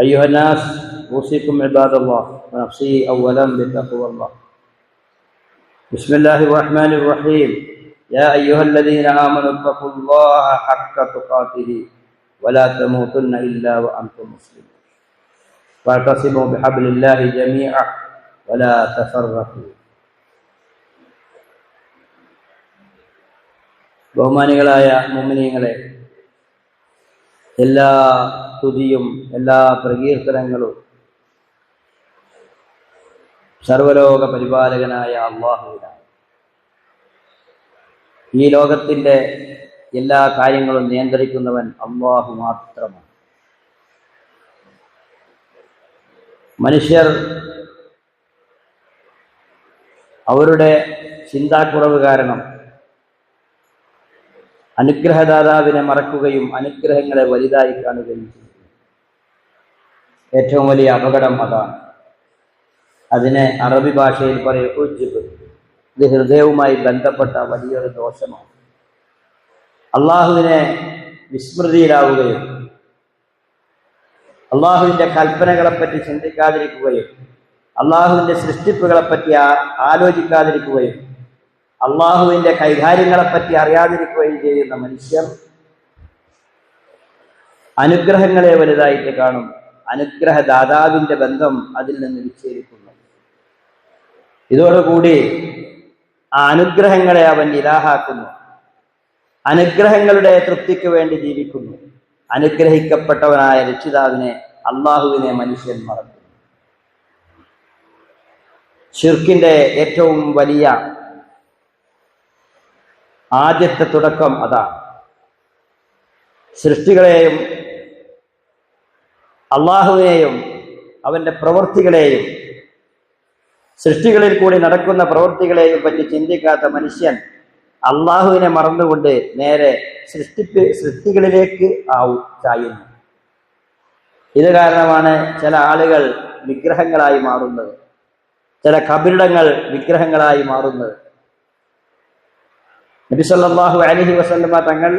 ايها الناس اوصيكم عباد الله ونفسي اولا بتقوى الله بسم الله الرحمن الرحيم يا أيها الذين آمنوا اتقوا الله حق تقاته ولا تموتن إلا وأنتم مسلمون واعتصموا بحبل الله جميعا ولا تفرقوا ബഹുമാനികളായ മുമിനിയങ്ങളെ എല്ലാ സ്തുതിയും എല്ലാ പ്രകീർത്തനങ്ങളും സർവലോക പരിപാലകനായ അള്ളാഹുവിനാണ്. ഈ ലോകത്തിന്റെ എല്ലാ കാര്യങ്ങളും നിയന്ത്രിക്കുന്നവൻ അള്ളാഹു മാത്രമാണ്. മനുഷ്യർ അവരുടെ ചിന്താക്കുറവ് കാരണം അനുഗ്രഹദാതാവിനെ മറക്കുകയും അനുഗ്രഹങ്ങളെ വലുതായി കാണുകയും ചെയ്യും ഏറ്റവും വലിയ അപകടം അതാണ്. അതിനെ അറബി ഭാഷയിൽ പറയും ഉജ്ജിബ് ഇത് ഹൃദയവുമായി ബന്ധപ്പെട്ട വലിയൊരു ദോഷമാണ്. അള്ളാഹുവിനെ വിസ്മൃതിയിലാവുകയും അള്ളാഹുവിന്റെ കൽപ്പനകളെപ്പറ്റി ചിന്തിക്കാതിരിക്കുകയും അള്ളാഹുവിന്റെ സൃഷ്ടിപ്പുകളെപ്പറ്റി ആലോചിക്കാതിരിക്കുകയും അള്ളാഹുവിന്റെ കൈകാര്യങ്ങളെപ്പറ്റി അറിയാതിരിക്കുകയും ചെയ്യുന്ന മനുഷ്യർ അനുഗ്രഹങ്ങളെ വലുതായിട്ട് കാണും. അനുഗ്രഹദാതാവിന്റെ ബന്ധം അതിൽ നിന്ന് വിച്ഛേദിക്കുന്നു. ഇതോടുകൂടി ആ അനുഗ്രഹങ്ങളെ അവൻ ഇലാഹാക്കുന്നു. അനുഗ്രഹങ്ങളുടെ തൃപ്തിക്ക് വേണ്ടി ജീവിക്കുന്നു. അനുഗ്രഹിക്കപ്പെട്ടവനായ രക്ഷിതാവിനെ അള്ളാഹുവിനെ മനുഷ്യൻ മറക്കുന്നു. ഷിർക്കിന്റെ ഏറ്റവും വലിയ ആദ്യത്തെ തുടക്കം അതാണ് സൃഷ്ടികളെയും അള്ളാഹുവിനെയും അവന്റെ പ്രവൃത്തികളെയും സൃഷ്ടികളിൽ കൂടി നടക്കുന്ന പ്രവൃത്തികളെയും പറ്റി ചിന്തിക്കാത്ത മനുഷ്യൻ അള്ളാഹുവിനെ മറന്നുകൊണ്ട് നേരെ സൃഷ്ടിപ്പ് സൃഷ്ടികളിലേക്ക് ആവും ചായുന്നു. ഇത് കാരണമാണ് ചില ആളുകൾ വിഗ്രഹങ്ങളായി മാറുന്നത്. ചില കബിരിടങ്ങൾ വിഗ്രഹങ്ങളായി മാറുന്നത്. നബിസല്ലാഹു അലഹി വസല്ലമ തങ്ങൾ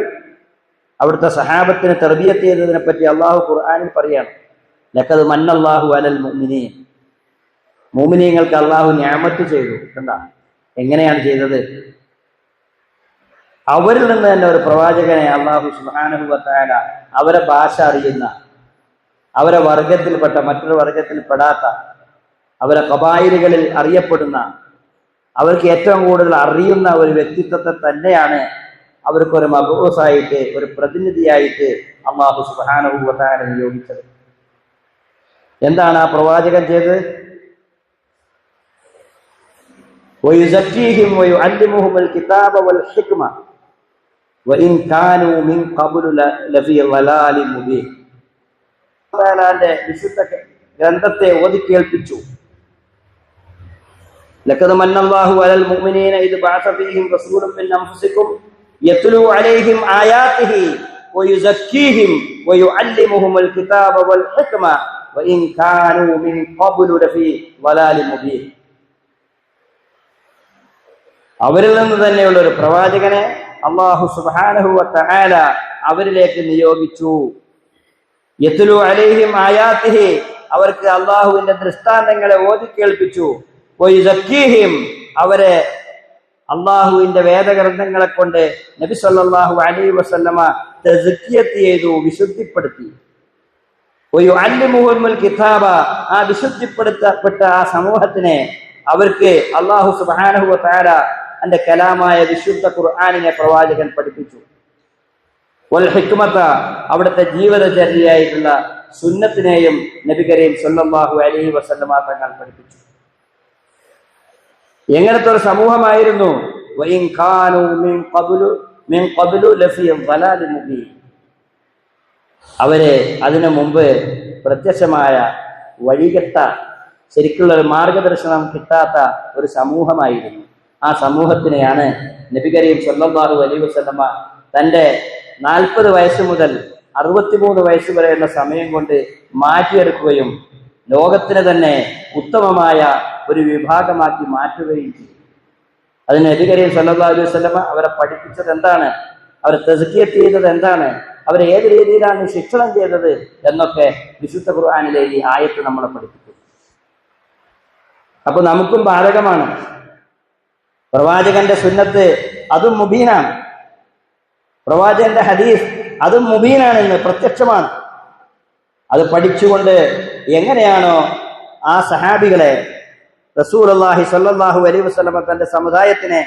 അവിടുത്തെ സഹാബത്തിന് തെർബിയത്ത് ചെയ്തതിനെ പറ്റി അള്ളാഹു ഖുർആാനിൽ പറയാണ് ലക്കത് മന്നല്ലാഹു അലൽ മുഅ്മിനീൻ. മോമിനിയങ്ങൾക്ക് അള്ളാഹു ഞാമത്ത് ചെയ്തു. കണ്ട? എങ്ങനെയാണ് ചെയ്തത്? അവരിൽ നിന്ന് തന്നെ ഒരു പ്രവാചകനെ അള്ളാഹു സുഹാനുഭവത്തായ അവരെ ഭാഷ അറിയുന്ന അവരെ വർഗത്തിൽപ്പെട്ട മറ്റൊരു വർഗത്തിൽ പെടാത്ത അവരെ കബായിലുകളിൽ അറിയപ്പെടുന്ന അവർക്ക് ഏറ്റവും കൂടുതൽ അറിയുന്ന ഒരു വ്യക്തിത്വത്തെ തന്നെയാണ് അവർക്കൊരു മബൂസായിട്ട് ഒരു പ്രതിനിധിയായിട്ട് അള്ളാഹു സുബാനുഭൂത്താനെ നിയോഗിച്ചത്. എന്താണ് ആ പ്രവാചകൻ ചെയ്ത് വിശുദ്ധ ഗ്രന്ഥത്തെ ഓതിക്കേൽപ്പിച്ചു لقد من الله على المؤمنين إذ بعث فيهم رسولا من أنفسكم يتلو عليهم آياته ويزكيهم ويعلمهم الكتاب والحكمة وإن كانوا من قبل لفي ضلال مبين അവരിൽ നിന്ന് തന്നെയുള്ള ഒരു പ്രവാചകനെ അള്ളാഹു സുബാനഹുല അവരിലേക്ക് നിയോഗിച്ചു യത്തുലു അലൈഹിം ആയാത്തിഹി അവർക്ക് അള്ളാഹുവിന്റെ ദൃഷ്ടാന്തങ്ങളെ ഓതി കേൾപ്പിച്ചു അവരെ അള്ളാഹുവിന്റെ വേദഗ്രന്ഥങ്ങളെ കൊണ്ട് നബി സല്ലാഹു അലൈ വസല്ലമ ചെയ്തു വിശുദ്ധിപ്പെടുത്തി. വയുഅല്ലിമുഹുൽ കിതാബ ആ വിശുദ്ധിപ്പെടുത്തപ്പെട്ട ആ സമൂഹത്തിനെ അവർക്ക് അള്ളാഹു സുബാനഹു താര അന്റെ കലാമായ വിശുദ്ധ ഖുർആാനിനെ പ്രവാചകൻ പഠിപ്പിച്ചു. വൽ ഹിക്മത അവിടുത്തെ ജീവിതചര്യയായിട്ടുള്ള സുന്നത്തിനെയും നബി കരീം സല്ലല്ലാഹു അലൈഹി വസല്ലമ തങ്ങൾ പഠിപ്പിച്ചു. എങ്ങനത്തെ ഒരു സമൂഹമായിരുന്നു? അവർ അതിനു മുമ്പ് പ്രത്യക്ഷമായ വഴികെട്ട ശരിക്കുള്ള ഒരു മാർഗദർശനം കിട്ടാത്ത ഒരു സമൂഹമായിരുന്നു. ആ സമൂഹത്തിനെയാണ് നബി കരീം സല്ലല്ലാഹു അലൈഹി വസല്ലമ തന്റെ നാൽപ്പത് വയസ്സ് മുതൽ അറുപത്തിമൂന്ന് വയസ്സ് വരെയുള്ള സമയം കൊണ്ട് മാറ്റിയെടുക്കുകയും ലോകത്തിന് തന്നെ ഉത്തമമായ ഒരു വിഭാഗമാക്കി മാറ്റുകയും ചെയ്തു. അതിന് നബി കരീം സല്ലല്ലാഹു അലൈഹി വസല്ലമ അവരെ പഠിപ്പിച്ചത് എന്താണ്? അവരെ തെസുക്കിയത്ത് ചെയ്തത് എന്താണ്? അവരെ ഏത് രീതിയിലാണ് ശിക്ഷണം ചെയ്തത് എന്നൊക്കെ വിശുദ്ധ ഖുർആാനിലെ ഈ ആയത്ത് നമ്മളെ പഠിപ്പിക്കും അപ്പൊ നമുക്കും ബാധകമാണ്. പ്രവാചകന്റെ സുന്നത്ത് അതും മുബീനാണ്. പ്രവാചകന്റെ ഹദീസ് അതും മുബീനാണ് മുബീനാണെന്ന് പ്രത്യക്ഷമാണ്. അത് പഠിച്ചുകൊണ്ട് എങ്ങനെയാണോ ആ സഹാബികളെ റസൂൽ അള്ളാഹി സല്ലാഹു അലൈ വസ്ലമ തന്റെ സമുദായത്തിനെ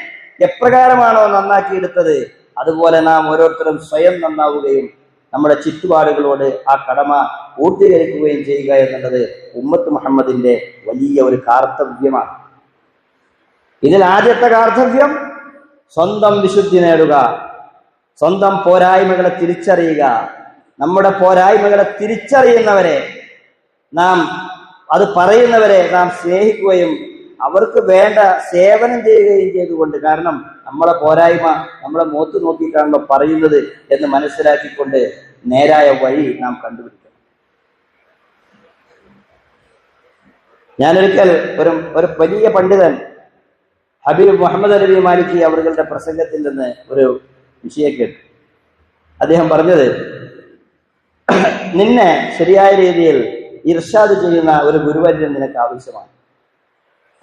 എപ്രകാരമാണോ നന്നാക്കിയെടുത്തത് അതുപോലെ നാം ഓരോരുത്തരും സ്വയം നന്നാവുകയും നമ്മുടെ ചുറ്റുപാടുകളോട് ആ കടമ പൂർത്തീകരിക്കുകയും ചെയ്യുക എന്നുള്ളത് ഉമ്മത്ത് മുഹമ്മദിന്റെ വലിയ ഒരു കാർത്തവ്യമാണ്. ഇതിൽ ആദ്യത്തെ കാർത്തവ്യം സ്വന്തം വിശുദ്ധി നേടുക സ്വന്തം പോരായ്മകളെ തിരിച്ചറിയുക. നമ്മുടെ പോരായ്മകളെ തിരിച്ചറിയുന്നവരെ നാം അത് പറയുന്നവരെ നാം സ്നേഹിക്കുകയും അവർക്ക് വേണ്ട സേവനം ചെയ്യുകയും ചെയ്തുകൊണ്ട് കാരണം നമ്മളെ പോരായ്മ നമ്മളെ മുഖത്ത് നോക്കിയിട്ടാണല്ലോ പറയുന്നത് എന്ന് മനസ്സിലാക്കിക്കൊണ്ട് നേരായ വഴി നാം കണ്ടുപിടിക്കും ഞാനൊരിക്കൽ ഒരു ഒരു വലിയ പണ്ഡിതൻ ഹബീബ് മുഹമ്മദ് അലബി മാലിക്കി അവരുടെ പ്രസംഗത്തിൽ നിന്ന് ഒരു വിഷയം കേട്ടു. അദ്ദേഹം പറഞ്ഞത് നിന്നെ ശരിയായ രീതിയിൽ ഇർഷാദ് ചെയ്യുന്ന ഒരു ഗുരുവര്യൻ നിനക്ക് ആവശ്യമാണ്.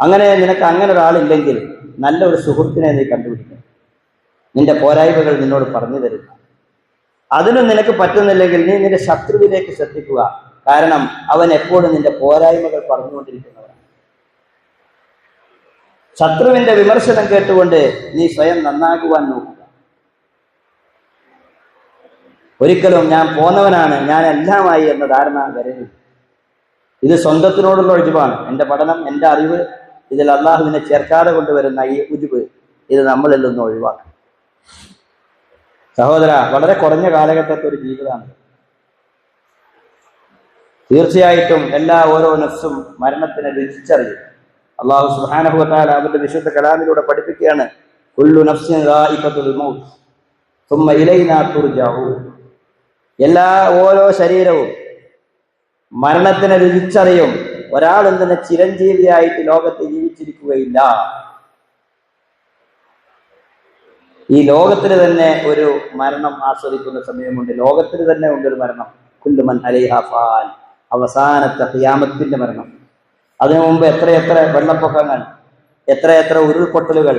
അങ്ങനെ നിനക്ക് അങ്ങനെ ഒരാളില്ലെങ്കിൽ നല്ല ഒരു സുഹൃത്തിനെ നീ കണ്ടുപിടിക്കണം. നിന്റെ പോരായ്മകൾ നിന്നോട് പറഞ്ഞു തരുക. അതിനും നിനക്ക് പറ്റുന്നില്ലെങ്കിൽ നീ നിന്റെ ശത്രുവിലേക്ക് ശ്രദ്ധിക്കുക. കാരണം അവൻ എപ്പോഴും നിന്റെ പോരായ്മകൾ പറഞ്ഞുകൊണ്ടിരിക്കുന്നവരാണ് ശത്രുവിന്റെ വിമർശനം കേട്ടുകൊണ്ട് നീ സ്വയം നന്നാകുവാൻ നോക്കുക. ഒരിക്കലും ഞാൻ പോന്നവനാണ് ഞാൻ എല്ലാമായി എന്ന ധാരണ വരരുത്. ഇത് സ്വന്തത്തിനോടുള്ള ഒഴിവാണ്. എന്റെ പഠനം എന്റെ അറിവ് ഇതിൽ അള്ളാഹുവിനെ ചേർക്കാതെ കൊണ്ടുവരുന്ന ഈ ഉജിബ് ഇത് നമ്മളിൽ നിന്ന് ഒഴിവാക്കണം സഹോദര വളരെ കുറഞ്ഞ കാലഘട്ടത്തെ ഒരു ജീവിതമാണ്. തീർച്ചയായിട്ടും എല്ലാ ഓരോ നഫ്സും മരണത്തിനെ രുചിച്ചറിയും. അള്ളാഹു സുഹാനഹുത്താൽ അവരുടെ വിശുദ്ധ കലാമിലൂടെ പഠിപ്പിക്കുകയാണ് കുല്ലു നഫ്സിൻ എല്ലാ ഓരോ ശരീരവും മരണത്തിനെ രുചിച്ചറിയും. ഒരാൾ തന്നെ ചിരഞ്ജീവിയായിട്ട് ലോകത്ത് ജീവിച്ചിരിക്കുകയില്ല. ഈ ലോകത്തിന് തന്നെ ഒരു മരണം ആസ്വദിക്കുന്ന സമയമുണ്ട്. ലോകത്തിന് തന്നെ ഉണ്ട് ഒരു മരണം കുല്ലുമൻ ഫാൻ അവസാനത്തെ ഹിയാമത്തിന്റെ മരണം. അതിനു മുമ്പ് എത്രയെത്ര വെള്ളപ്പൊക്കങ്ങൾ എത്രയെത്ര ഉരുൾപൊട്ടലുകൾ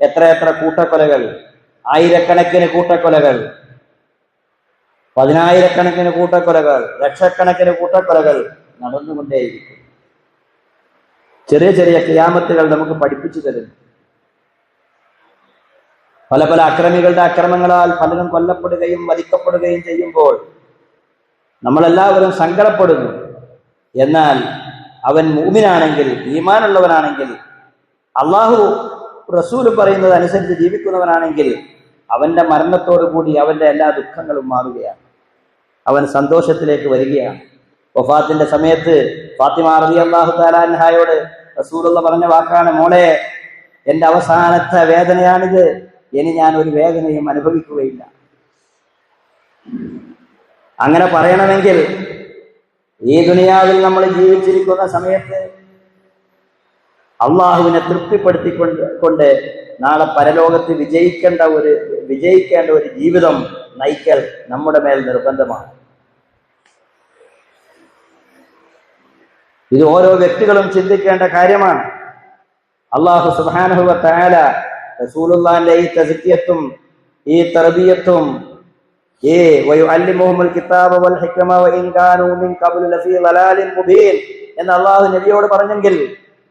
എത്രയെത്ര കൂട്ടക്കൊലകൾ ആയിരക്കണക്കിന് കൂട്ടക്കൊലകൾ പതിനായിരക്കണക്കിന് കൂട്ടക്കൊലകൾ ലക്ഷക്കണക്കിന് കൂട്ടക്കൊലകൾ നടന്നുകൊണ്ടേയിരിക്കും ചെറിയ ചെറിയ ക്യാമത്തുകൾ നമുക്ക് പഠിപ്പിച്ചു തരും. പല പല അക്രമികളുടെ അക്രമങ്ങളാൽ പലരും കൊല്ലപ്പെടുകയും വധിക്കപ്പെടുകയും ചെയ്യുമ്പോൾ നമ്മളെല്ലാവരും സങ്കടപ്പെടുന്നു. എന്നാൽ അവൻ മൂമിനാണെങ്കിൽ ഈമാനുള്ളവനാണെങ്കിൽ അള്ളാഹു റസൂൽ പറയുന്നത് അനുസരിച്ച് ജീവിക്കുന്നവനാണെങ്കിൽ അവന്റെ മരണത്തോടു കൂടി അവന്റെ എല്ലാ ദുഃഖങ്ങളും മാറുകയാണ്. അവൻ സന്തോഷത്തിലേക്ക് വരികയാണ്. വഫാത്തിന്റെ സമയത്ത് ഫാത്തിമ റബി അള്ളാഹു താലാൻഹായോട് റസൂലുള്ള പറഞ്ഞ വാക്കാണ് മോളെ എന്റെ അവസാനത്തെ വേദനയാണിത്. ഇനി ഞാൻ ഒരു വേദനയും അനുഭവിക്കുകയില്ല. അങ്ങനെ പറയണമെങ്കിൽ ഈ ദുനിയാവിൽ നമ്മൾ ജീവിച്ചിരിക്കുന്ന സമയത്ത് അള്ളാഹുവിനെ തൃപ്തിപ്പെടുത്തിക്കൊണ്ട് കൊണ്ട് നാളെ പരലോകത്ത് വിജയിക്കേണ്ട ഒരു വിജയിക്കേണ്ട ഒരു ജീവിതം നയിക്കൽ നമ്മുടെ മേൽ നിർബന്ധമാണ്. ഇത് ഓരോ വ്യക്തികളും ചിന്തിക്കേണ്ട കാര്യമാണ്. അള്ളാഹു സുബാനഹുവ താല റസൂലുള്ളാന്റെ ഈ തസിത്യത്തും ഈ തർബിയത്തും ഏ വയുഅല്ലിമുഹുൽ കിതാബ വൽ ഹിക്മ വഇൻ കാനൂ മിൻ ഖബ്ലു ലഫീ ളലാലിൻ മുബീൻ എന്ന് അള്ളാഹു നബിയോട് പറഞ്ഞെങ്കിൽ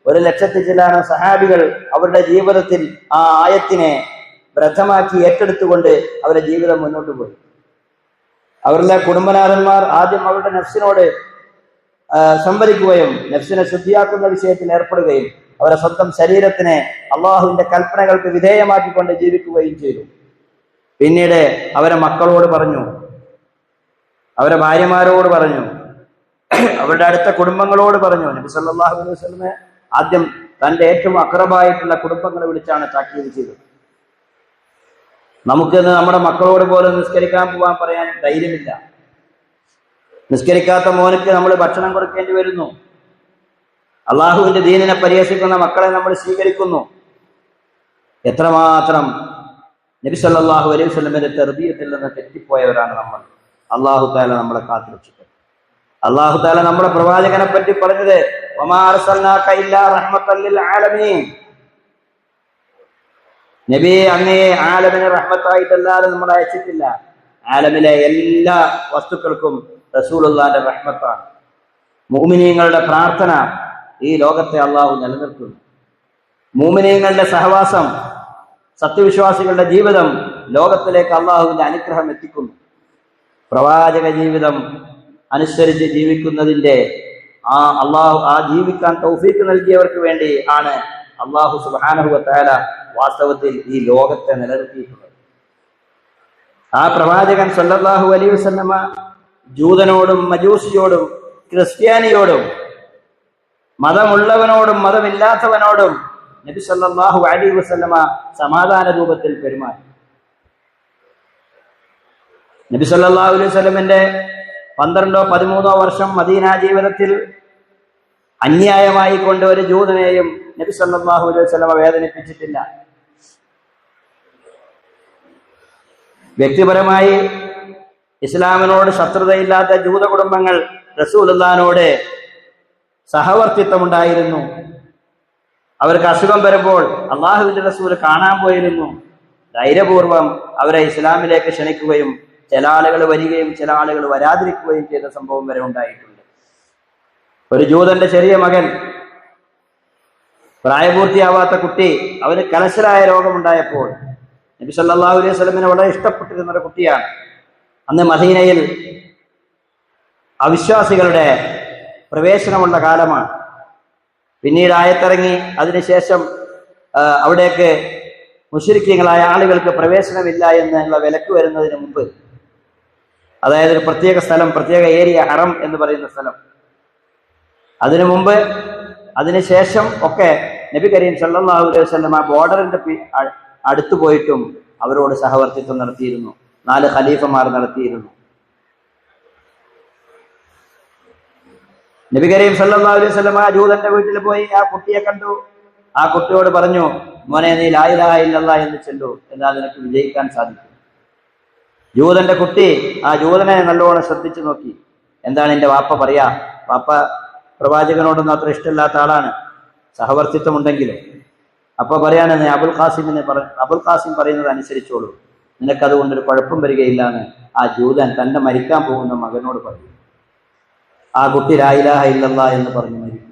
ഒരു ലക്ഷത്തി ചില സഹാബികൾ അവരുടെ ജീവിതത്തിൽ ആ ആയത്തിനെ വ്രതമാക്കി ഏറ്റെടുത്തുകൊണ്ട് അവരുടെ ജീവിതം മുന്നോട്ട് പോയി. അവരുടെ കുടുംബനാഥന്മാർ ആദ്യം അവരുടെ നഫ്സിനോട് സംവരിക്കുകയും നഫ്സിനെ ശുദ്ധിയാക്കുന്ന വിഷയത്തിൽ ഏർപ്പെടുകയും അവരെ സ്വന്തം ശരീരത്തിനെ അള്ളാഹുവിന്റെ കൽപ്പനകൾക്ക് വിധേയമാക്കിക്കൊണ്ട് ജീവിക്കുകയും ചെയ്തു. പിന്നീട് അവരെ മക്കളോട് പറഞ്ഞു അവരെ ഭാര്യമാരോട് പറഞ്ഞു അവരുടെ അടുത്ത കുടുംബങ്ങളോട് പറഞ്ഞു. നബി സല്ലാഹു അലൈഹി വസ്ലമെ ആദ്യം തന്റെ ഏറ്റവും അക്രമായിട്ടുള്ള കുടുംബങ്ങളെ വിളിച്ചാണ് താക്കീത് ചെയ്തത്. നമുക്കിന്ന് നമ്മുടെ മക്കളോട് പോലും നിസ്കരിക്കാൻ പോകാൻ പറയാൻ ധൈര്യമില്ല. നിസ്കരിക്കാത്ത മോനക്ക് നമ്മൾ ഭക്ഷണം കൊടുക്കേണ്ടി വരുന്നു. അള്ളാഹുവിന്റെ ദീനിനെ പരിഹസിക്കുന്ന മക്കളെ നമ്മൾ സ്വീകരിക്കുന്നു. എത്രമാത്രം നബി സല്ലല്ലാഹു അലൈഹി വസല്ലമയുടെ തെർബീയത്തിൽ നിന്ന് തെറ്റിപ്പോയവരാണ് നമ്മൾ. അള്ളാഹു താല നമ്മളെ കാത്തിരക്ഷിക്കും അള്ളാഹു താല നമ്മുടെ പ്രവാചകനെ പറ്റി പറഞ്ഞത് "വമാ നബിയെ അങ്ങേ ആലമിനെ റഹ്മത്തായിട്ടല്ലാതെ നമ്മൾ അയച്ചിട്ടില്ല. ആലമിലെ എല്ലാ വസ്തുക്കൾക്കും റസൂലുള്ളാന്റെ റഹ്മത്താണ്. മൂമിനീങ്ങളുടെ പ്രാർത്ഥന ഈ ലോകത്തെ അള്ളാഹു നിലനിർത്തുന്നു. മൂമിനീങ്ങളുടെ സഹവാസം സത്യവിശ്വാസികളുടെ ജീവിതം ലോകത്തിലേക്ക് അള്ളാഹുവിന്റെ അനുഗ്രഹം എത്തിക്കുന്നു. പ്രവാചക ജീവിതം അനുസരിച്ച് ജീവിക്കുന്നതിന്റെ ആ അള്ളാഹു ആ ജീവിക്കാൻ തൗഫീക്ക് നൽകിയവർക്ക് വേണ്ടി ആണ് അള്ളാഹു സുബാനഹുവ താല വാസ്തവത്തിൽ ഈ ലോകത്തെ നിലനിർത്തിയിട്ടുള്ളത് ആ പ്രവാചകൻ സല്ലാഹു അലി വസല്ലമ ജൂതനോടും മജൂസിയോടും ക്രിസ്ത്യാനിയോടും മതമുള്ളവനോടും മതമില്ലാത്തവനോടും നബി സല്ലാഹു അലി വസല്ലമ സമാധാന രൂപത്തിൽ പെരുമാറി. നബി സല്ലാഹു അലൈഹി വസ്ലമിന്റെ പന്ത്രണ്ടോ പതിമൂന്നോ വർഷം മദീന ജീവിതത്തിൽ അന്യായമായി കൊണ്ട് ഒരു ജൂതനെയും നബി സല്ലല്ലാഹു അലൈഹി വസല്ലമ വേദനിപ്പിച്ചിട്ടില്ല. വ്യക്തിപരമായി ഇസ്ലാമിനോട് ശത്രുതയില്ലാത്ത ജൂത കുടുംബങ്ങൾ റസൂലുള്ളാനോട് സഹവർത്തിത്വമുണ്ടായിരുന്നു. അവർക്ക് അസുഖം വരുമ്പോൾ അള്ളാഹുവിന്റെ റസൂൽ കാണാൻ പോയിരുന്നു. ധൈര്യപൂർവം അവരെ ഇസ്ലാമിലേക്ക് ക്ഷണിക്കുകയും ചില ആളുകൾ വരികയും ചില ആളുകൾ വരാതിരിക്കുകയും ചെയ്ത സംഭവം വരെ ഉണ്ടായിട്ടുണ്ട്. ഒരു ജൂതന്റെ ചെറിയ മകൻ പ്രായപൂർത്തിയാവാത്ത കുട്ടി അവന് കലശലായ രോഗമുണ്ടായപ്പോൾ നബി സല്ലല്ലാഹു അലൈഹി സ്വലമിനെ വളരെ ഇഷ്ടപ്പെട്ടിരുന്ന ഒരു കുട്ടിയാണ്. അന്ന് മദീനയിൽ അവിശ്വാസികളുടെ പ്രവേശനമുള്ള കാലമാണ്. പിന്നീട് ആയത്തിറങ്ങി അതിനുശേഷം അവിടേക്ക് മുഷരിക്കങ്ങളായ ആളുകൾക്ക് പ്രവേശനമില്ല എന്നുള്ള വിലക്ക് വരുന്നതിന് മുമ്പ് അതായത് ഒരു പ്രത്യേക സ്ഥലം പ്രത്യേക ഏരിയ ഹറം എന്ന് പറയുന്ന സ്ഥലം. അതിനു മുമ്പ് അതിനുശേഷം ഒക്കെ നബി കരീം സല്ലല്ലാഹു അലൈഹി വസല്ലം ആ ബോർഡറിന്റെ അടുത്തു പോയിട്ടും അവരോട് സഹവർത്തിത്വം നടത്തിയിരുന്നു. നാല് ഖലീഫമാർ നടത്തിയിരുന്നു. നബി കരീം സല്ലല്ലാഹു അലൈഹി വസല്ലം ആ ജൂതന്റെ വീട്ടിൽ പോയി ആ കുട്ടിയെ കണ്ടു. ആ കുട്ടിയോട് പറഞ്ഞു മോനെ നീ ലായിലാ ഇല്ലല്ലാ എന്ന് ചെല്ലു. എന്നാൽ നിനക്ക് വിജയിക്കാൻ സാധിക്കും. ജൂതന്റെ കുട്ടി ആ ജൂതനെ നല്ലോണം ശ്രദ്ധിച്ചു നോക്കി. എന്താണ് എന്റെ വാപ്പ പറയാ? വാപ്പ പ്രവാചകനോടൊന്നും അത്ര ഇഷ്ടമില്ലാത്ത ആളാണ്. സഹവർത്തിത്വം ഉണ്ടെങ്കിലും അപ്പൊ പറയാണ് നീ അബുൽ ഖാസിമിനെ പറ അബുൽ ഖാസിം പറയുന്നത് അനുസരിച്ചോളൂ. നിനക്കതുകൊണ്ടൊരു കുഴപ്പം വരികയില്ല എന്ന് ആ ജൂതൻ തന്റെ മരിക്കാൻ പോകുന്ന മകനോട് പറയും ആ കുട്ടി രായിലാഹ ഇല്ലല്ലാ എന്ന് പറഞ്ഞു മരിക്കും.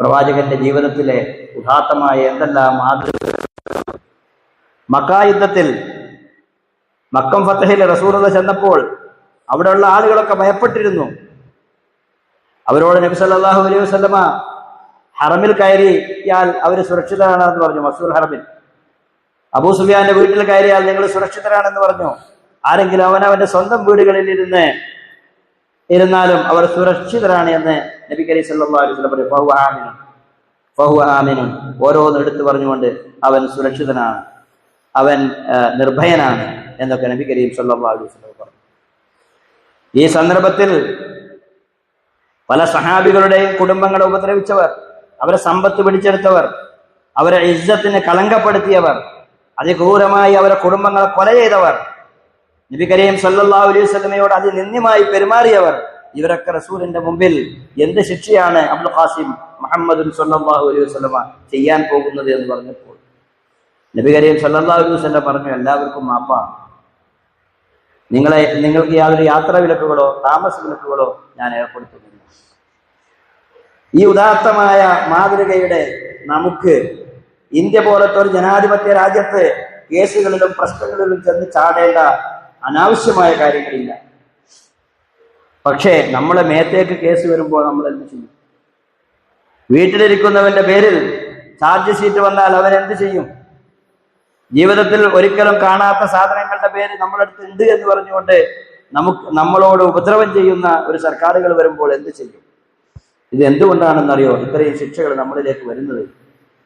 പ്രവാചകന്റെ ജീവിതത്തിലെ ഉദാത്തമായ എന്തെല്ലാം മാതൃക മക്കായുദ്ധത്തിൽ മക്കം ഫത്തഹിൽ റസൂറത ചെന്നപ്പോൾ അവിടെയുള്ള ആളുകളൊക്കെ ഭയപ്പെട്ടിരുന്നു. അവരോട് നബി സല്ലല്ലാഹു അലൈഹി വസല്ലമ ഹറമിൽ കയറിയാൽ അവർ സുരക്ഷിതരാണെന്ന് പറഞ്ഞു മസൂൽ ഹറമിൽ. അബൂ സുഫിയാന്റെ വീട്ടിൽ കയറിയാൽ നിങ്ങൾ സുരക്ഷിതരാണെന്ന് പറഞ്ഞു. ആരെങ്കിലും അവൻ അവന്റെ സ്വന്തം വീടുകളിൽ ഇരുന്ന് ഇരുന്നാലും അവർ സുരക്ഷിതരാണ് എന്ന് നബി കരീം സല്ലല്ലാഹു അലൈഹി ഫഹുവ ആമിനുൻ ഫഹുവ ആമിനുൻ ഓരോന്ന് എടുത്തു പറഞ്ഞുകൊണ്ട് അവൻ സുരക്ഷിതനാണ്. അവൻ നിർഭയനാണ് എന്നൊക്കെ നബി കരീം സല്ലല്ലാഹു അലൈഹി പറഞ്ഞു. ഈ സന്ദർഭത്തിൽ പല സഹാബികളുടെയും കുടുംബങ്ങളെ ഉപദ്രവിച്ചവർ അവരെ സമ്പത്ത് പിടിച്ചെടുത്തവർ അവരെ ഇജ്ജത്തിന് കളങ്കപ്പെടുത്തിയവർ അതിക്രൂരമായി അവരെ കുടുംബങ്ങളെ കൊല ചെയ്തവർ നബി കരീം സല്ലാ അലൈഹി വസല്ലമയോട് അതിനിന്ദ്യമായി പെരുമാറിയവർ ഇവരൊക്കെ റസൂലിന്റെ മുമ്പിൽ എന്ത് ശിക്ഷയാണ് അബ്ദുൽ ഖാസിം മുഹമ്മദ് സല്ലാഹു അലൈഹി വസല്ലമ ചെയ്യാൻ പോകുന്നത് എന്ന് പറഞ്ഞപ്പോൾ നബി കരീം സല്ലാ അലൈഹി വസല്ലം പറഞ്ഞു എല്ലാവർക്കും മാപ്പാണ് നിങ്ങളെ നിങ്ങൾക്ക് യാതൊരു യാത്രാ വിലക്കുകളോ താമസ വിലക്കുകളോ ഞാൻ ഏർപ്പെടുത്തുന്നില്ല. ഈ ഉദാത്തമായ മാതൃകയുടെ നമുക്ക് ഇന്ത്യ പോലത്തെ ഒരു ജനാധിപത്യ രാജ്യത്ത് കേസുകളിലും പ്രശ്നങ്ങളിലും ചെന്ന് ചാടേണ്ട അനാവശ്യമായ കാര്യങ്ങളില്ല. പക്ഷേ നമ്മളെ മേത്തേക്ക് കേസ് വരുമ്പോൾ നമ്മൾ എന്ത് ചെയ്യും? വീട്ടിലിരിക്കുന്നവന്റെ പേരിൽ ചാർജ് ഷീറ്റ് വന്നാൽ അവൻ എന്ത് ചെയ്യും? ജീവിതത്തിൽ ഒരിക്കലും കാണാത്ത സാധനങ്ങളുടെ പേര് നമ്മളടുത്ത് ഉണ്ട് എന്ന് പറഞ്ഞുകൊണ്ട് നമുക്ക് നമ്മളോട് ഉപദ്രവം ചെയ്യുന്ന ഒരു സർക്കാരുകൾ വരുമ്പോൾ എന്ത് ചെയ്യും? ഇത് എന്തുകൊണ്ടാണെന്നറിയോ? ഇത്രയും ശിക്ഷകൾ നമ്മളിലേക്ക് വരുന്നത്.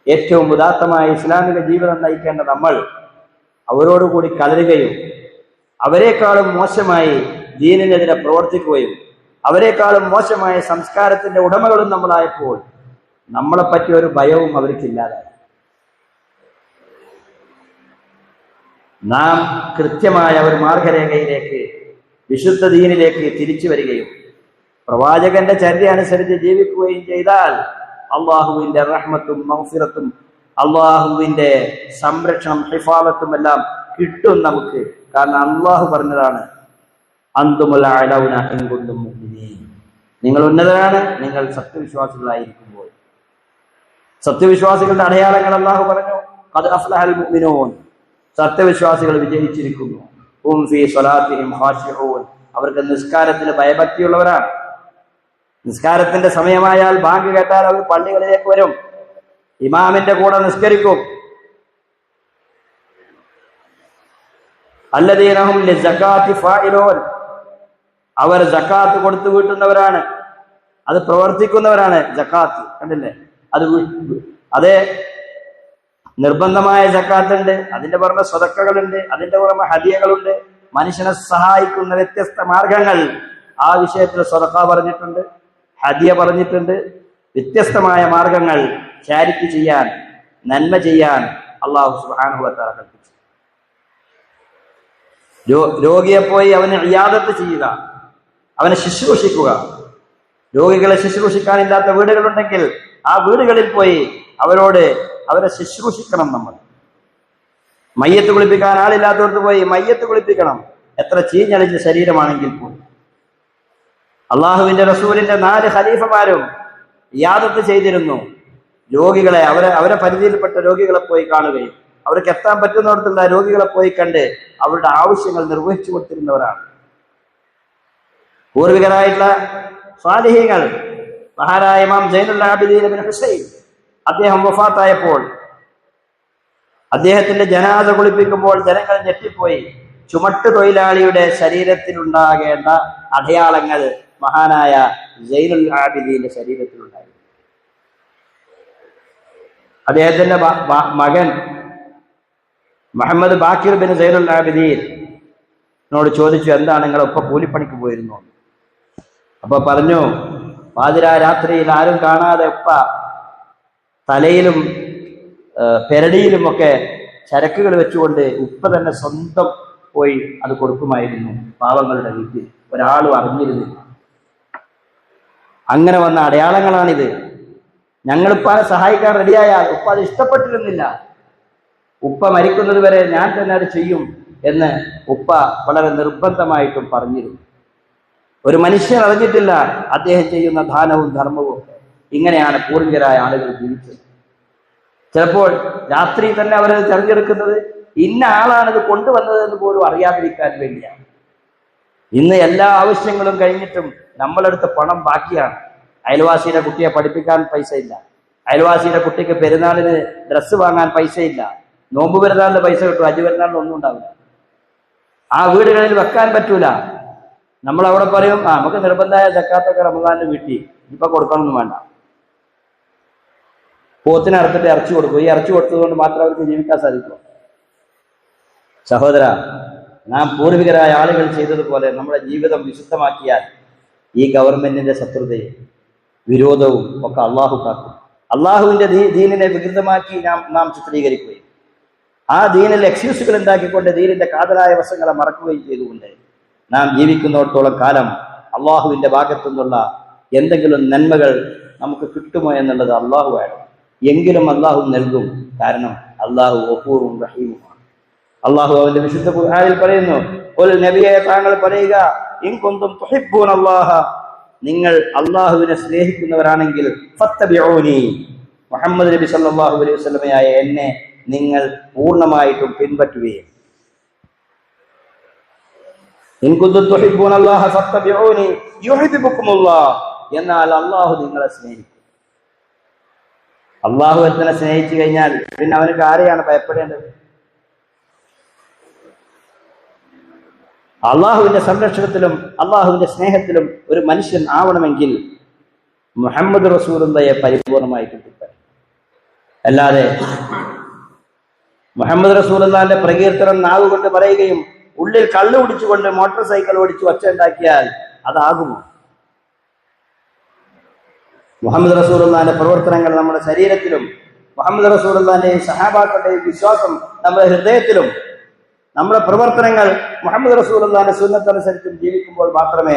ഏറ്റവും ഉദാത്തമായ ഇസ്ലാമിക ജീവിതം നയിക്കേണ്ട നമ്മൾ അവരോടുകൂടി കലരുകയും അവരെക്കാളും മോശമായി ദീനിനെതിരെ പ്രവർത്തിക്കുകയും അവരെക്കാളും മോശമായ സംസ്കാരത്തിന്റെ ഉടമകളും നമ്മളായപ്പോൾ നമ്മളെ പറ്റിയ ഒരു ഭയവും അവർക്കില്ലാതായി. നാം കൃത്യമായ ഒരു മാർഗരേഖയിലേക്ക് വിശുദ്ധ ദീനിലേക്ക് തിരിച്ചു വരികയും പ്രവാചകന്റെ ചര്യ അനുസരിച്ച് ജീവിക്കുകയും ചെയ്താൽ അള്ളാഹുവിന്റെ റഹ്മത്തും മൗഫിറത്തും അള്ളാഹുവിന്റെ സംരക്ഷണം ഹിഫാലത്തും എല്ലാം കിട്ടും നമുക്ക്. കാരണം അള്ളാഹു പറഞ്ഞതാണ് അന്തുമുല അലൗന എങ്കൊണ്ടും നിങ്ങൾ ഉന്നതരാണ് നിങ്ങൾ സത്യവിശ്വാസികളായിരിക്കുമ്പോൾ. സത്യവിശ്വാസികളുടെ അടയാളങ്ങൾ അള്ളാഹു പറഞ്ഞു അത് അഫ്ലഹൽ മുഅ്മിനൂൻ. സത്യവിശ്വാസികൾ വിജയിച്ചിരിക്കുന്നു. ഹും ഫീ സ്വലാത്തിഹിം അവർക്ക് നിസ്കാരത്തിന് ഭയഭക്തിയുള്ളവരാണ്. നിസ്കാരത്തിന്റെ സമയമായാൽ ബാങ്ക് കേട്ടാൽ അവർ പള്ളികളിലേക്ക് വരും. ഇമാമിന്റെ കൂടെ നിസ്കരിക്കും. അല്ലദീനഹും അവർ ജക്കാത്ത് കൊടുത്തു വീട്ടുന്നവരാണ്. അത് പ്രവർത്തിക്കുന്നവരാണ് ജക്കാത്ത് കണ്ടില്ലേ? അത് അതെ നിർബന്ധമായ ജക്കാത്തുണ്ട് അതിന്റെ പുറമെ സ്വതക്കകളുണ്ട് അതിന്റെ പുറമെ ഹദിയകളുണ്ട്. മനുഷ്യനെ സഹായിക്കുന്ന വ്യത്യസ്ത മാർഗങ്ങൾ ആ വിഷയത്തിൽ സ്വതക്ക പറഞ്ഞിട്ടുണ്ട്. ഹദിയ പറഞ്ഞിട്ടുണ്ട് വ്യത്യസ്തമായ മാർഗങ്ങൾ ചാരിറ്റി ചെയ്യാൻ നന്മ ചെയ്യാൻ അള്ളാഹു സുബാനുഭവത്താറ കൽപ്പിച്ചു. രോഗിയെ പോയി അവന് ഇയാദത്ത് ചെയ്യുക അവനെ ശുശ്രൂഷിക്കുക. രോഗികളെ ശുശ്രൂഷിക്കാനില്ലാത്ത വീടുകളുണ്ടെങ്കിൽ ആ വീടുകളിൽ പോയി അവരോട് അവരെ ശുശ്രൂഷിക്കണം നമ്മൾ. മയ്യത്ത് കുളിപ്പിക്കാൻ ആളില്ലാത്തവർക്ക് പോയി മയ്യത്ത് കുളിപ്പിക്കണം. എത്ര ചീഞ്ഞളിച്ച ശരീരമാണെങ്കിൽ പോലും. അള്ളാഹുവിന്റെ റസൂലിന്റെ നാല് ഖലീഫമാരും യാദത്ത് ചെയ്തിരുന്നു. രോഗികളെ അവരെ അവരെ പരിധിയിൽപ്പെട്ട രോഗികളെ പോയി കാണുകയും അവർക്ക് എത്താൻ പറ്റുന്നിടത്തുള്ള രോഗികളെ പോയി കണ്ട് അവരുടെ ആവശ്യങ്ങൾ നിർവഹിച്ചു കൊടുത്തിരുന്നവരാണ്. പൂർവികരായിട്ടുള്ള സ്വാലിഹീങ്ങൾ മഹാരായ ഇമാം ആബിദീൻ ഹുസൈൻ അദ്ദേഹം വഫാത്തായപ്പോൾ അദ്ദേഹത്തിന്റെ ജനാദ കുളിപ്പിക്കുമ്പോൾ ജനങ്ങൾ ഞെട്ടിപ്പോയി. ചുമട്ട് തൊഴിലാളിയുടെ ശരീരത്തിലുണ്ടാകേണ്ട അടയാളങ്ങൾ മഹാനായ ജൈനുൽ ആബിദീന്റെ ശരീരത്തിലുണ്ടായി അദ്ദേഹത്തിന്റെ മകൻ Muhammad Baqir bin Zainul Abidin എന്നോട് ചോദിച്ചു എന്താണ് നിങ്ങൾ ഇപ്പൊ കൂലിപ്പണിക്ക് പോയിരുന്നു? അപ്പൊ പറഞ്ഞു പാതിരാ രാത്രിയിൽ ആരും കാണാതെ ഉപ്പ തലയിലും പെരടിയിലുമൊക്കെ ചരക്കുകൾ വെച്ചുകൊണ്ട് ഉപ്പ തന്നെ സ്വന്തം പോയി അത് കൊടുക്കുമായിരുന്നു പാവങ്ങളുടെ വീട്ടിൽ. ഒരാളും അറിഞ്ഞിരുന്നില്ല. അങ്ങനെ വന്ന അടയാളങ്ങളാണിത്. ഞങ്ങളിപ്പാനെ സഹായിക്കാൻ റെഡിയായാൽ ഉപ്പ അത് ഇഷ്ടപ്പെട്ടിരുന്നില്ല. ഉപ്പ മരിക്കുന്നത് വരെ ഞാൻ തന്നെ അത് ചെയ്യും എന്ന് ഉപ്പ വളരെ നിർബന്ധമായിട്ടും പറഞ്ഞിരുന്നു. ഒരു മനുഷ്യൻ അറിഞ്ഞിട്ടില്ല അദ്ദേഹം ചെയ്യുന്ന ദാനവും ധർമ്മവും ഇങ്ങനെയാണ് പൂർവികരായ ആളുകൾ ജീവിച്ചത്. ചിലപ്പോൾ രാത്രി തന്നെ അവരത് തെരഞ്ഞെടുക്കുന്നത് ഇന്ന ആളാണിത് കൊണ്ടുവന്നത് എന്ന് പോലും അറിയാതിരിക്കാൻ വേണ്ടിയാണ്. ഇന്ന് എല്ലാ ആവശ്യങ്ങളും കഴിഞ്ഞിട്ടും നമ്മളെടുത്ത് പണം ബാക്കിയാണ്. അയൽവാസിയുടെ കുട്ടിയെ പഠിപ്പിക്കാൻ പൈസ ഇല്ല അയൽവാസിയുടെ കുട്ടിക്ക് പെരുന്നാളിന് ഡ്രസ്സ് വാങ്ങാൻ പൈസ ഇല്ല നോമ്പ് പെരുന്നാളിന് പൈസ കിട്ടും അജ് പെരുന്നാളിന് ഒന്നും ഉണ്ടാവില്ല. ആ വീടുകളിൽ വെക്കാൻ പറ്റൂല. നമ്മൾ അവിടെ പറയും ആ നമുക്ക് നിർബന്ധമായ ജക്കാത്തൊക്കെ റമദാനിന് വീട്ടി. ഇപ്പൊ കൊടുക്കണമെന്ന് വേണ്ട. പോത്തിനെ അറുത്തിട്ട് ഇറച്ചി കൊടുക്കും. ഈ ഇറച്ചി കൊടുത്തതുകൊണ്ട് മാത്രം അവർക്ക് ജീവിക്കാൻ സാധിക്കും. സഹോദര നാം പൂർവികരായ ആളുകൾ ചെയ്തതുപോലെ നമ്മുടെ ജീവിതം വിശുദ്ധമാക്കിയാൽ ഈ ഗവൺമെന്റിന്റെ ശത്രുതയും വിരോധവും ഒക്കെ അള്ളാഹു കാക്കും. അള്ളാഹുവിന്റെ ദീനിനെ വികൃതമാക്കി നാം നാം ചിത്രീകരിക്കുകയും ആ ദീനിൽ എക്സ്ക്യൂസുകൾ ഉണ്ടാക്കിക്കൊണ്ട് ദീനിന്റെ കാതലായ വശങ്ങളെ മറക്കുകയും ചെയ്തുകൊണ്ട് നാം ജീവിക്കുന്നിടത്തോളം കാലം അള്ളാഹുവിന്റെ ഭാഗത്തു നിന്നുള്ള എന്തെങ്കിലും നന്മകൾ നമുക്ക് കിട്ടുമോ എന്നുള്ളത് അള്ളാഹു വേണം. എങ്കിലും അള്ളാഹു നൽകും. കാരണം അള്ളാഹു ഒപ്പൂറും റഹീമുമാണ്. അള്ളാഹു അവന്റെ വിശുദ്ധ ഖുർആനിൽ പറയുന്നു ഒരു നബിയെ താങ്കൾ പറയുക ഇൻ തുഹിബ്ബൂൻ അല്ലാഹ നിങ്ങൾ അള്ളാഹുവിനെ സ്നേഹിക്കുന്നവരാണെങ്കിൽ ഫത്തബിഊനി മുഹമ്മദ് നബി സല്ലല്ലാഹു അലൈഹി വസല്ലമയായ എന്നെ നിങ്ങൾ പൂർണമായിട്ടും പിൻപറ്റുകയും. ഇൻ തുഹിബ്ബൂൻ അല്ലാഹ ഫത്തബിഊനി യുഹിബ്ബുക്കുമുല്ലാഹ് എന്നാൽ അള്ളാഹു നിങ്ങളെ സ്നേഹിക്കും. അള്ളാഹു എത്തനെ സ്നേഹിച്ചു കഴിഞ്ഞാൽ പിന്നെ അവനക്ക് ആരെയാണ് ഭയപ്പെടേണ്ടത്? അള്ളാഹുവിന്റെ സംരക്ഷണത്തിലും അള്ളാഹുവിന്റെ സ്നേഹത്തിലും ഒരു മനുഷ്യൻ ആവണമെങ്കിൽ മുഹമ്മദ് റസൂലുള്ളയെ പരിപൂർണമായി കിട്ടിപ്പറ്റും അല്ലാതെ മുഹമ്മദ് റസൂലുള്ളാന്റെ പ്രകീർത്തനം നാവുകൊണ്ട് പറയുകയും ഉള്ളിൽ കള്ളു പിടിച്ചുകൊണ്ട് മോട്ടോർ സൈക്കിൾ ഓടിച്ച് ഒച്ച ഉണ്ടാക്കിയാൽ അതാകുമോ? മുഹമ്മദ് റസൂലുള്ളാന്റെ പ്രവർത്തനങ്ങൾ നമ്മുടെ ശരീരത്തിലും മുഹമ്മദ് റസൂലുള്ളാന്റെയും സഹാബാക്കളുടെയും വിശ്വാസം നമ്മുടെ ഹൃദയത്തിലും നമ്മുടെ പ്രവർത്തനങ്ങൾ മുഹമ്മദ് റസൂൽ അള്ളാന്റെ സുന്നത്തനുസരിച്ചും ജീവിക്കുമ്പോൾ മാത്രമേ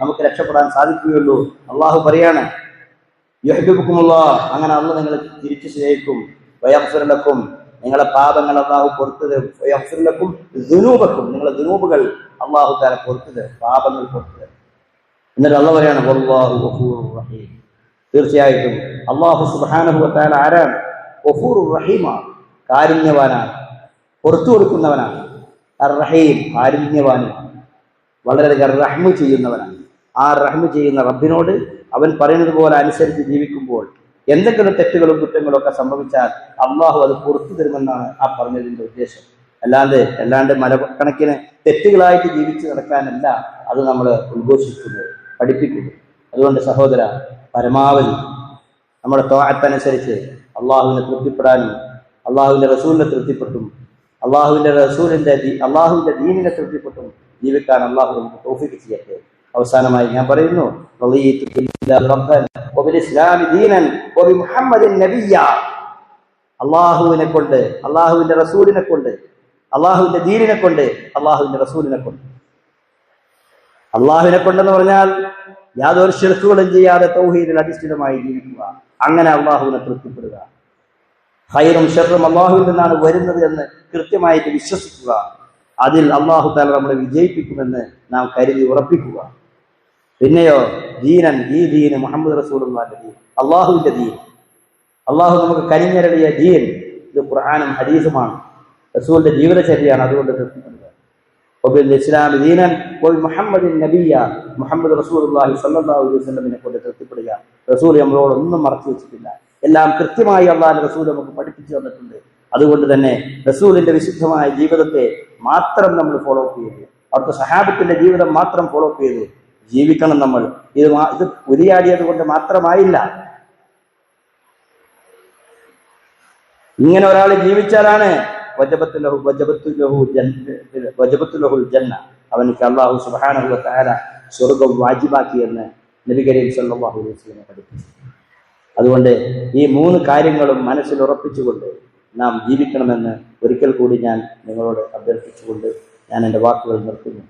നമുക്ക് രക്ഷപ്പെടാൻ സാധിക്കുകയുള്ളൂ. അള്ളാഹു പറയാണ് യുഹബിബുക്കുമുള്ള അങ്ങനെ അന്ന് നിങ്ങൾ തിരിച്ചു സ്നേഹിക്കും. വയഫുരലക്കും നിങ്ങളെ പാപങ്ങൾ അള്ളാഹു പുറത്തു തരും. ദുനൂബക്കും നിങ്ങളെ ദുനൂപുകൾ അള്ളാഹു താര പുറത്തു തരും. പാപങ്ങൾ പുറത്തു തരും. എന്നിട്ട് അള്ള പറയാണ് തീർച്ചയായിട്ടും അള്ളാഹു സുബാനുഭവത്താൽ ആരാണ്? റഹീമാണ് കാരുണ്യവാനാണ് പുറത്തു കൊടുക്കുന്നവനാണ്. അർ റഹീം കാരുണ്യവാനുമാണ് വളരെയധികം റഹ്മു ചെയ്യുന്നവനാണ്. ആ റഹ്മു ചെയ്യുന്ന റബ്ബിനോട് അവൻ പറയുന്നത് പോലെ അനുസരിച്ച് ജീവിക്കുമ്പോൾ എന്തെങ്കിലും തെറ്റുകളും കുറ്റങ്ങളും ഒക്കെ സംഭവിച്ചാൽ അള്ളാഹു അത് പുറത്തു തരുമെന്നാണ് ആ പറഞ്ഞതിന്റെ ഉദ്ദേശം. അല്ലാണ്ട് അല്ലാണ്ട് മലക്കണക്കിന് തെറ്റുകളായിട്ട് ജീവിച്ച് നടക്കാനല്ല അത് നമ്മൾ ഉദ്ഘോഷിക്കുന്നത് പഠിപ്പിക്കുന്നു. അതുകൊണ്ട് സഹോദര പരമാവധി നമ്മുടെ തോഴത്തനുസരിച്ച് അള്ളാഹുവിനെ തൃപ്തിപ്പെടാനും അള്ളാഹുവിന്റെ റസൂലിനെ തൃപ്തിപ്പെട്ടും അള്ളാഹുവിന്റെ റസൂലിന്റെ അള്ളാഹുവിന്റെ ദീനിനെ തൃപ്തിപ്പെട്ടും ജീവിക്കാൻ അള്ളാഹു നമുക്ക് തോഫിക്ക് ചെയ്യട്ടെ. അവസാനമായി ഞാൻ പറയുന്നു അള്ളാഹുവിനെ കൊണ്ട് അള്ളാഹുവിന്റെ റസൂലിനെ കൊണ്ട് അള്ളാഹുവിന്റെ ദീനിനെ കൊണ്ട് അള്ളാഹുവിന്റെ റസൂലിനെ കൊണ്ട്. അള്ളാഹുവിനെ കൊണ്ടെന്ന് പറഞ്ഞാൽ യാതൊരു ഷിർക്കുകളും ചെയ്യാതെ തൗഹീദിൽ അധിഷ്ഠിതമായി ജീവിക്കുക. അങ്ങനെ അള്ളാഹുവിനെ തൃപ്തിപ്പെടുക. ഹൈറും ഷെറും അള്ളാഹുവിൽ നിന്നാണ് വരുന്നത് എന്ന് കൃത്യമായിട്ട് വിശ്വസിക്കുക. അതിൽ അള്ളാഹു താല നമ്മളെ വിജയിപ്പിക്കുമെന്ന് നാം കരുതി ഉറപ്പിക്കുക. പിന്നെയോ ദീനൻ ഈ ദീന് മുഹമ്മദ് റസൂലുള്ളാന്റെ ദീൻ അള്ളാഹുവിന്റെ ദീൻ. അള്ളാഹു നമുക്ക് കരിഞ്ഞരളിയ ദീൻ ഇത് ഖുർആാനും ഹദീസുമാണ്. റസൂലിന്റെ ജീവിതചര്യയാണ് അതുകൊണ്ട് തൃപ്തിപ്പെടുക ഇസ്ലാമി ഇസ്ലാം ദീനൻ മുഹമ്മദിൻ നബിയ മുഹമ്മദ് സ്വല്ലല്ലാഹു അലൈഹി വസല്ലമിനെ കൊണ്ട് തൃപ്തിപ്പെടുക. റസൂൽ നമ്മളോട് ഒന്നും മറച്ചു വെച്ചിട്ടില്ല. എല്ലാം കൃത്യമായി അള്ളാഹ് റസൂൽ നമുക്ക് പഠിപ്പിച്ചു തന്നിട്ടുണ്ട്. അതുകൊണ്ട് തന്നെ റസൂലിന്റെ വിശുദ്ധമായ ജീവിതത്തെ മാത്രം നമ്മൾ ഫോളോ അപ്പ് ചെയ്തു അവിടുത്തെ സഹാബത്തിന്റെ ജീവിതം മാത്രം ഫോളോ അപ്പ് ചെയ്തു ജീവിക്കണം നമ്മൾ. ഇത് ഇത് ഉരിയാടിയത് കൊണ്ട് മാത്രമായില്ല. ഇങ്ങനെ ഒരാൾ ജീവിച്ചാലാണ് വജബത്ത് ലഹു വജബത്തു ലഹു ജന്ന. അവനക്ക് അള്ളാഹു സുബ്ഹാനഹു വ തആല സ്വർഗം വാജിബാക്കിയെന്ന് നബി കരീം സല്ലാഹു അലൈഹി വസല്ലം പഠിപ്പിച്ചു. അതുകൊണ്ട് ഈ മൂന്ന് കാര്യങ്ങളും മനസ്സിൽ ഉറപ്പിച്ചുകൊണ്ട് നാം ജീവിക്കണമെന്ന് ഒരിക്കൽ കൂടി ഞാൻ നിങ്ങളോട് അഭ്യർത്ഥിച്ചുകൊണ്ട് ഞാൻ എന്റെ വാക്കുകൾ നിർത്തുന്നു.